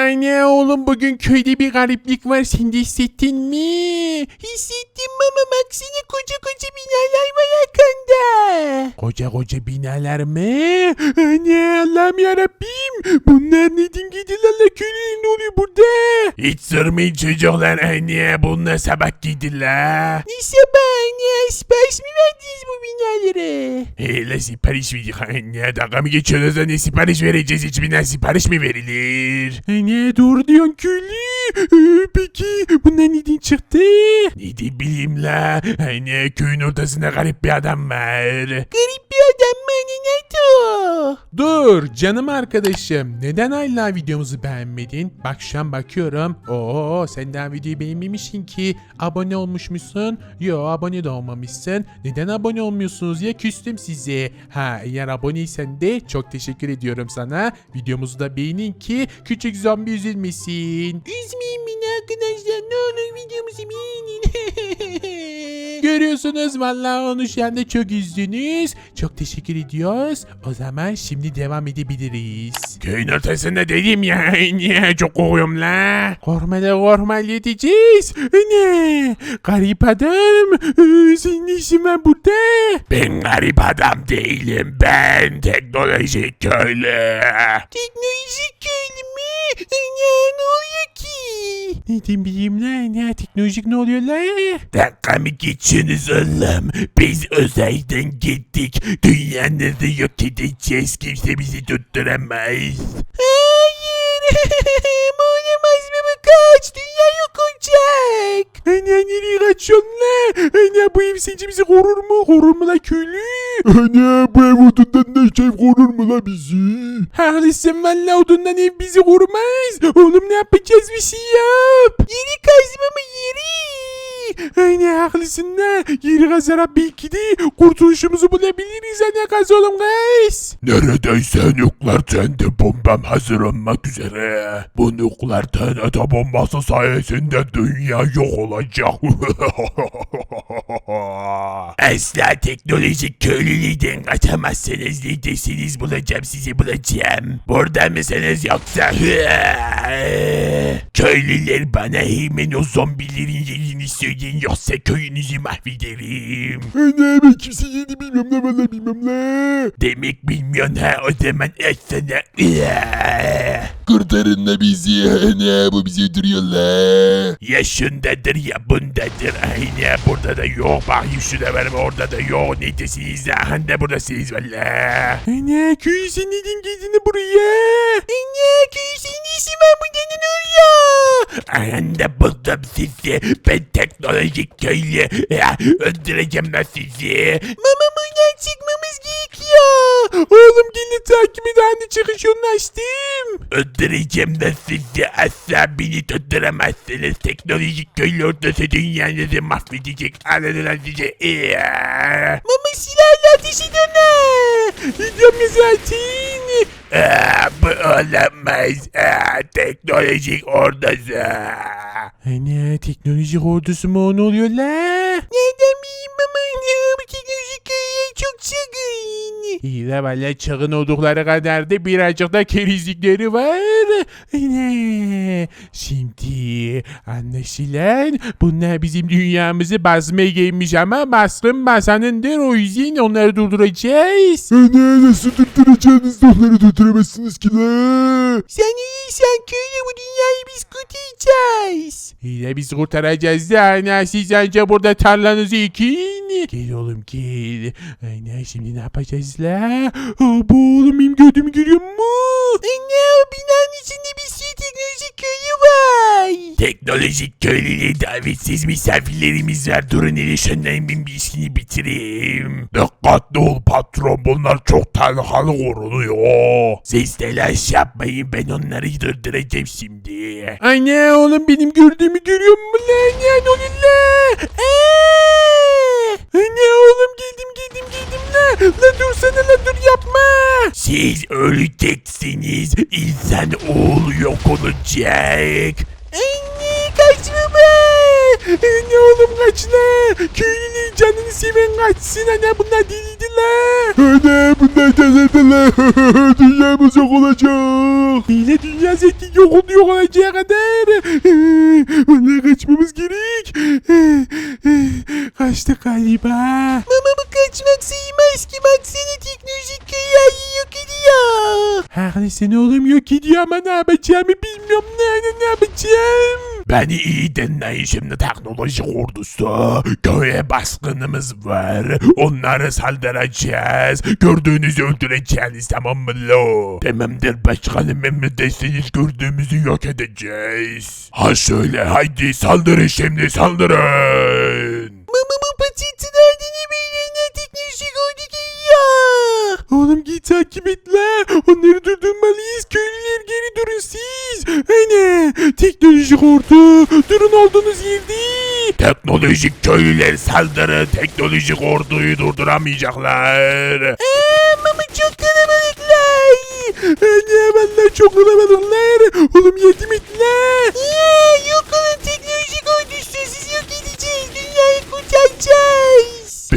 Anne oğlum bugün köyde bir gariplik var sen de hissettin mi? Hissettim ama baksana koca koca binalar var yakında. Koca koca binalar mı? Anne Allah'ım yarabbim. Bunlar neden gidiyorlar la köyün ne oluyor burada? Hiç sormayın çocuklar anne bunlar sabah gidiyorlar. Ne sabah anne? Sipariş mi verdiniz bu binalara? Hele sipariş verdik anne. Dalga mı geçiyorsunuz da ne sipariş vereceğiz? Hiç bina sipariş mi verilir? Ne doğru diyorsun köylü. Ee, Peki bunlar neden çıktı? Ne de bileyim la. Hani köyün ortasında garip bir adam var. Garip bir adam mı? O? Dur canım arkadaşım. Neden hala videomuzu beğenmedin? Bak şu an bakıyorum. Oo sen daha videoyu beğenmemişsin ki. Abone olmuşmuşsun. Yo abone de olmamışsın. Neden abone olmuyorsunuz ya küstüm size. Ha eğer aboneysen de çok teşekkür ediyorum sana. Videomuzu da beğenin ki küçük zombi üzülmesin. Üzmeyin beni arkadaşlar ne olur videomuzu beğenin. Görüyorsunuz vallahi onu şu anda çok üzdünüz. Çok teşekkür ediyoruz. O zaman şimdi devam edebiliriz. Köyün ortasında dedim ya. Niye çok korkuyorum la. Korkma da korkma halledeceğiz. Ne? Garip adam. Ee, Senin işin var burada? Ben garip adam değilim. Ben teknolojik köylü. Teknolojik köylü mü? Ne, ne oluyor ki? Ne bileyim lan ya teknolojik ne oluyor lan? Dakika mı geçiyorsunuz oğlum? Biz uzaydan gittik. Dünyanızı yok edeceğiz. Kimse bizi tutturamaz. Hayır. Olamaz mı kaç? Dünya yok olacak. Anne nereye kaçıyorsun lan? Anne bu ev sence bizi korur mu? Korur mu la köylü? Anne bu ev odundan ne şey korur mu la bizi? Haklısın valla odundan ev bizi korumaz. Oğlum ne yapacağız bir şey yap. Yeri kazma mı yeri? Aynen haklısın la. Yeri kazarak belki de kurtuluşumuzu bulabiliriz. Anne kaz oğlum kaz. Neredeyse nükleer tende bombam hazır olmak üzere. Bu nükleer TNT bombası sayesinde dünya yok olacak. Asla teknolojik köylülüğden kaçamazsınız. Neredesiniz bulacağım sizi bulacağım. Burada mısınız yoksa? Köylüler bana hemen o zombilerin yerini söyleyin yoksa köyünüzü mahvederim. Anne ben kimse yeni bilmem ne valla bilmem ne. Demek bilmiyorsun ha o zaman etsene. Kurtarın la bizi anne bu bizi öldürüyor la. Ya şundadır ya bundadır. Aynı burada da yok. Bakayım şurada var mı orada da yok. Neredesiniz lan? Hande buradasınız valla. Anne köy sen neden geldin buraya? Anne köy senin işin var burada ne oluyor? Anne buldum sizi. Ben teknolojik köylü. Ya, öldüreceğim ben sizi. Mama buradan çıkmamız gerekiyor. Oğlum gelin takip anne çıkış yolunu açtım. Öldüreceğim ben sizi. Asla beni tutturamazsınız. Teknolojik köylü ortası dünyanızı mahvedecek. Anladın size. Mama silahla ateş edin Gidiyorum zaten. Aa, bu olamaz. Aa, teknolojik ordusu. Hani teknolojik ordusu mu ne oluyor la? Nereden bileyim bu teknolojik çok çılgın. İyi de valla çılgın oldukları kadar da birazcık da kerizlikleri var. Ne? Şimdi anlaşılan bunlar bizim dünyamızı basmaya gelmiş ama baskın basanındır o yüzden onları durduracağız. Anne nasıl durduracağınız onları durduramazsınız ki la. Sen iyiysen köylü bu dünyayı biz kurtaracağız. İyi de biz kurtaracağız da ana siz anca burada tarlanızı ekin. Gel oğlum gel. Ana şimdi ne yapacağız la? Bu oğlum benim gördüğümü görüyor mu? Anne o binanın içinde bir sürü teknolojik köyü var. Teknolojik köylüyle davetsiz misafirlerimiz var. Durun hele şunların ben bir işini bitireyim. Dikkatli ol patron bunlar çok tehlikeli korunuyor. Siz telaş yapmayın ben onları durduracağım şimdi. Anne oğlum benim gördüğümü görüyor musun lan? Ya ne oluyor Anne oğlum geldim geldim geldim la. La dursana la dur yapma. Siz öleceksiniz. İnsan oğlu yok olacak. Be. Anne oğlum kaç la. Köylünün canını seven kaçsın. Anne bunlar deliydi la. Ana bunlar delirdiler. Dünyamız yok olacak. Hile dünya zengin yok oluyor olacağı kadar. Vallahi kaçmamız gerek. Kaçtık galiba. Mama bu kaçmak sayılmaz ki baksana teknolojik kıyayı yok ediyor. Haklısın oğlum yok ediyor ama ne yapacağımı bilmiyorum. Ne, ne yapacağım? Beni iyi dinleyin şimdi teknoloji ordusu. Köye baskınımız var. Onları saldıracağız. Gördüğünüzü öldüreceğiz tamam mı lo? Tamamdır başkanım emredersiniz gördüğümüzü yok edeceğiz. Ha şöyle haydi saldırın şimdi saldırın. Mama bu patentilerden emeğinden teknolojik oldu geliyor. Oğlum git takip et ordu. Durun olduğunuz yerde. Teknolojik köylüler saldırın. Teknolojik orduyu durduramayacaklar. Eee mama çok kalabalıklar. Ana vallahi çok kalabalıklar. Oğlum yardım et la. yok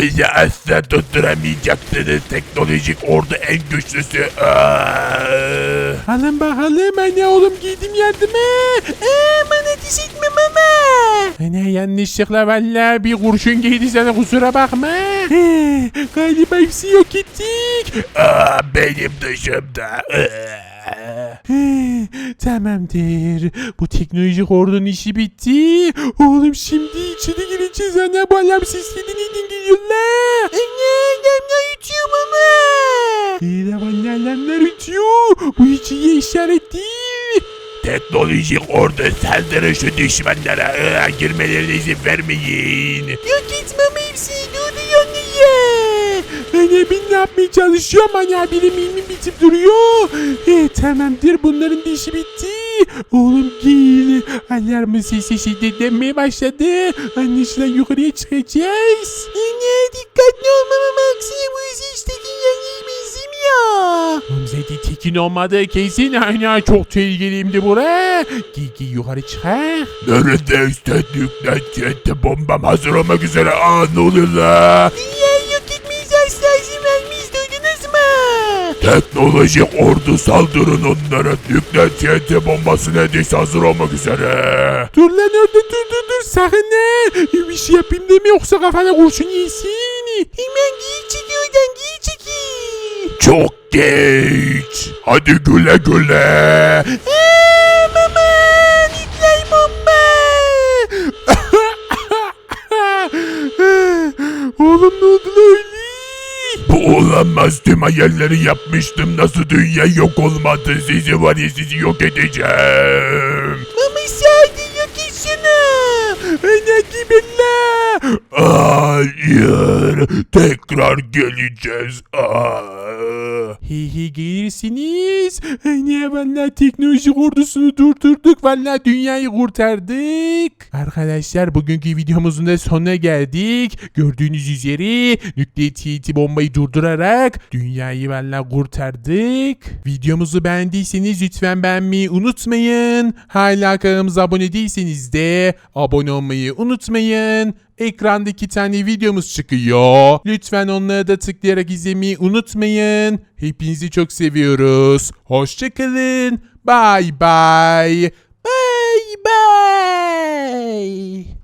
Bizi asla durduramayacaksınız. Teknolojik ordu en güçlüsü. Aa! Alın bakalım anne oğlum giydim yardıma. Ee, bana ateş etme mama. Anne yanlışlıkla valla bir kurşun giydi sana kusura bakma. He, galiba hepsi yok ettik. Aa, benim dışımda. Aa! He, tamamdır. Bu teknolojik ordunun işi bitti. Oğlum şimdi içeri gireceğiz anne. Bu alarm sesleri geliyor Alarmlar ötüyor. Bu hiç iyi işaret değil. Teknolojik ordu saldırın şu düşmanlara. Aa, girmelerine izin vermeyin. Yok etmem hepsini duruyor niye? Anne ben ne yapmaya çalışıyorum anne benim ilmim bitip duruyor. E, tamamdır bunların da işi bitti. Oğlum gel. Alarmın sesi şiddetlenmeye başladı. Anlaşılan yukarıya çıkacağız. Anne dikkatli olmamam aksine bu işte zaten tekin olmadı kesin. Anne çok tehlikeliyimdi buraya. Giy giy yukarı çıkar. Neredeyse nükleer bombam hazır olmak üzere. Aa ne oluyor la? Dünyayı yok etmeyiz asla izin vermeyiz duydunuz mu? Teknolojik ordu saldırın onlara. Nükleer TNT bombası neredeyse hazır olmak üzere. Dur lan orada dur dur dur sakın ne? Bir şey yapayım deme yoksa kafana kurşun yesin. Hemen giy çeki oradan giy çeki. Çok geç. Hadi güle güle. Oğlum ne oldu lan? Bu olamaz tüm hayalleri yapmıştım. Nasıl dünya yok olmadı. Sizi var ya sizi yok edeceğim. Mama sadece yok et gibi la. Hayır. Tekrar geleceğiz. Aa. Hi hi gelirsiniz. Niye valla teknoloji ordusunu durdurduk. Valla dünyayı kurtardık. Arkadaşlar bugünkü videomuzun da sonuna geldik. Gördüğünüz üzere nükleer TNT bombayı durdurarak dünyayı valla kurtardık. Videomuzu beğendiyseniz lütfen beğenmeyi unutmayın. Hala kanalımıza abone değilseniz de abone olmayı unutmayın. Ekranda iki tane videomuz çıkıyor. Lütfen onları da tıklayarak izlemeyi unutmayın. Hepinizi çok seviyoruz. Hoşçakalın. Bye bye. Bye bye.